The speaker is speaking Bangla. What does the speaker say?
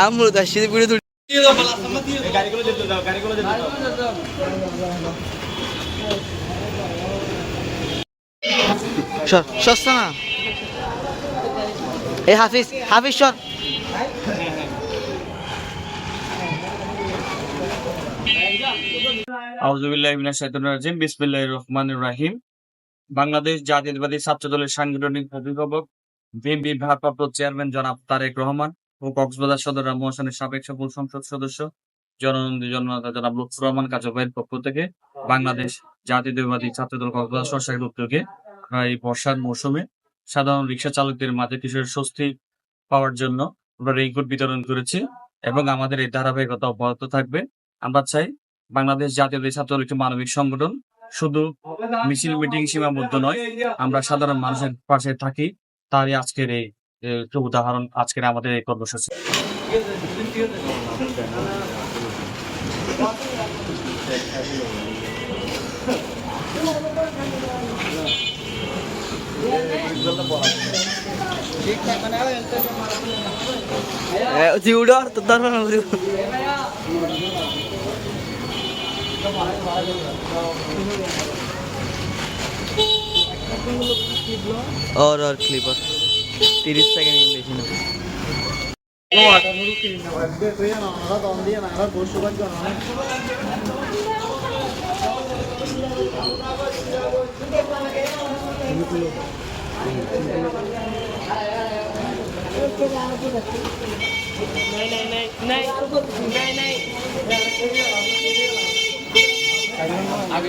আমরা তার সাথে পুরো তুলি গাড়িগুলো যেতে দাও গাড়িগুলো যেতে দাও সস্তা না এই হাফিজ হাফিজ সর আউযুবিল্লাহি মিনাশ শাইতানির রাজিম বিসমিল্লাহির রহমানির রহিম বাংলাদেশ জাতীয়তাবাদী ছাত্র দলের সাংগঠনিক অভিভাবক বিএনপি ভারপ্রাপ্ত চেয়ারম্যান জনাব তারেক রহমান ও কক্সবাজার সদর রামমোহনের সাবেক সফল সংসদ সদস্য জননন্দী জননেতা জনাব লুৎফুর রহমান কাজল ভাইয়ের পক্ষ থেকে বাংলাদেশ জাতীয়তাবাদী ছাত্র দল কক্সবাজার সরকারের উদ্যোগে এই বর্ষার মৌসুমে সাধারণ রিক্সা চালকদের মাঝে কিছুটা স্বস্তি পাওয়ার জন্য আমরা রেইনকোট বিতরণ করেছি এবং আমাদের এই ধারাবাহিকতা অব্যাহত থাকবে। আমরা চাই বাংলাদেশ জাতীয় ছাত্রদল একটি মানবিক সংগঠন। শুধু মিছিল, মিটিং সীমাবদ্ধ নয়, আমরা সাধারণ মানুষের পাশে থাকি। তারই আজকের এই উদাহরণ আজকের আমাদের এই কর্মসূচি। তুই উড়ো और और क्लिपर তিরিশ সেকেন্ড বেশি না আগে